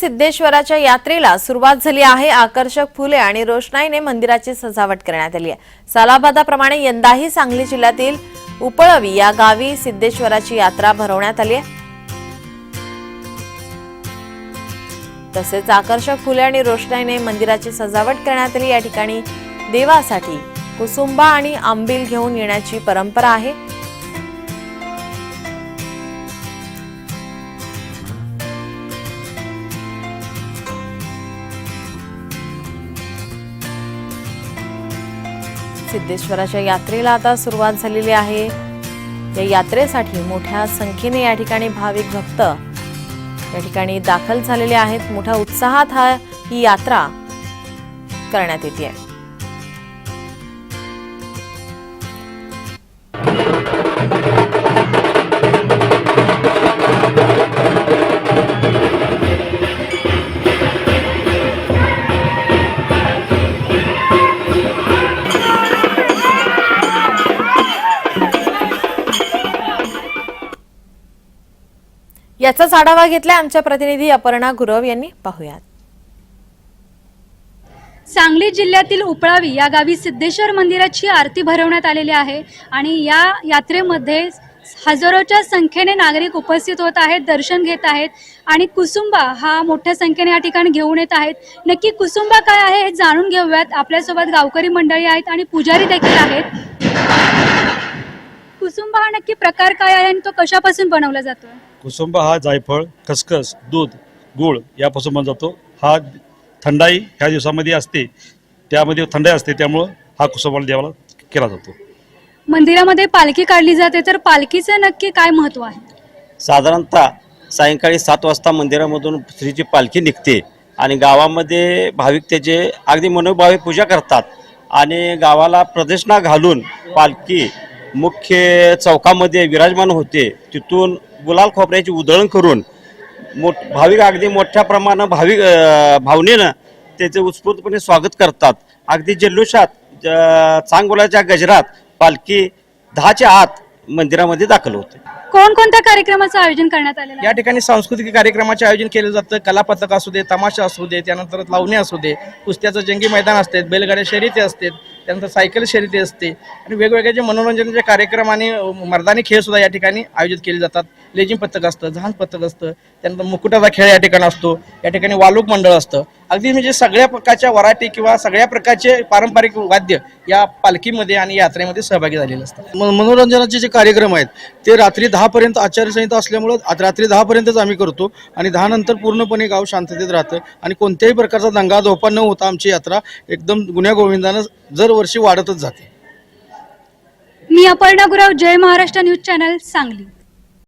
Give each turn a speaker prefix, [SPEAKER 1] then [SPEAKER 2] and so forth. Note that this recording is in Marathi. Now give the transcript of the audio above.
[SPEAKER 1] सिद्धेश्वराच्या यात्रेला सुरुवात झाली आहे. आकर्षक फुले आणि रोषणाईने मंदिराची सजावट करण्यात आली आहे. सालाबादाप्रमाणे यंदाही सांगली जिल्ह्यातील उपळवी या गावी सिद्धेश्वराची यात्रा भरवण्यात आली आहे. तसेच आकर्षक फुले आणि रोषणाईने मंदिराची सजावट करण्यात आली. या ठिकाणी देवासाठी कुसुंबा आणि आंबील घेऊन येण्याची परंपरा आहे. सिद्धेश्वराच्या यात्रेला आता सुरुवात झालेली आहे. या यात्रेसाठी मोठ्या संख्येने या ठिकाणी भाविक भक्त या ठिकाणी दाखल झालेले आहेत. मोठ्या उत्साहात हा ही यात्रा करण्यात येते याचाच आढावा घेतलाय आमच्या प्रतिनिधी अपर्णा गुरव यांनी. पाहुयात.
[SPEAKER 2] सांगली जिल्ह्यातील उपळावी या गावी सिद्धेश्वर मंदिराची आरती भरवण्यात आलेली आहे आणि या यात्रेमध्ये हजारोच्या संख्येने नागरिक उपस्थित होत आहेत दर्शन घेत आहेत आणि कुसुंबा हा मोठ्या संख्येने या ठिकाणी घेऊन येत आहेत. नक्की कुसुंबा काय आहे हे जाणून घेऊयात. आपल्यासोबत गावकरी मंडळी आहेत आणि पुजारी देखील आहेत. कुसुंबा हा नक्की प्रकार काय आहे आणि तो कशापासून बनवला जातोय?
[SPEAKER 3] कुसुंबा हा जायफळ खसखस दूध गूळ यापासून बनला जातो. हा थंडाई ह्या दिवसामध्ये असते. त्यामध्ये थंडाई असते त्यामुळं हा कुसुंबाला देवाला केला जातो.
[SPEAKER 2] मंदिरामध्ये पालखी काढली जाते तर पालखीचं नक्की काय महत्त्व आहे?
[SPEAKER 4] साधारणतः सायंकाळी सात वाजता मंदिरामधून श्रीची पालखी निघते आणि गावामध्ये भाविक त्याचे अगदी मनोभावे पूजा करतात आणि गावाला प्रदक्षिणा घालून पालखी मुख्य चौकामध्ये विराजमान होते. तिथून गुलाल खोबऱ्याची उधळण करून मोठ भाविक अगदी मोठ्या प्रमाणात भाविक भावनेनं त्याचे उत्स्फूर्तपणे स्वागत करतात. अगदी जल्लोषात ज- गजरात पालखी दहाच्या आत मंदिरामध्ये दाखल होते.
[SPEAKER 2] कोणकोणत्या कार्यक्रमाचं आयोजन करण्यात आलेलं
[SPEAKER 5] या
[SPEAKER 2] आहे
[SPEAKER 5] ठिकाणी सांस्कृतिक कार्यक्रमाचे आयोजन केलं जातं. कलापथक असू दे तमाशा असू दे त्यानंतर लावणी असू दे कुस्त्याचं जंगी मैदान असते बैलगाड्या शर्यती असतात त्यानंतर सायकल शर्यती असते. आणि वेगवेगळे जे मनोरंजनाचे कार्यक्रम आणि अ, मर्दानी खेळ सुद्धा या ठिकाणी आयोजित केले जातात. लेझिम पथक असतं जहान पथक असतं त्यानंतर मुकुटाचा खेळ या ठिकाणी असतो या ठिकाणी वालूक मंडळ असतं. अगदी म्हणजे सगळ्या प्रकारच्या वराठी किंवा सगळ्या प्रकारचे पारंपरिक वाद्य या पालखीमध्ये आणि यात्रेमध्ये सहभागी झालेले असतात.
[SPEAKER 6] म- मनोरंजनाचे जे कार्यक्रम आहेत ते रात्री दहापर्यंत आचारसंहिता असल्यामुळं रात्री दहापर्यंतच आम्ही करतो आणि दहा नंतर पूर्णपणे गाव शांततेत राहतं आणि कोणत्याही प्रकारचा दंगा धोपा न होता आमची यात्रा एकदम गुन्ह्या गोविंदानं दरवर्षी वाढतच जाते.
[SPEAKER 2] मी अपर्णा गुराव जय महाराष्ट्र न्यूज चॅनल सांगली.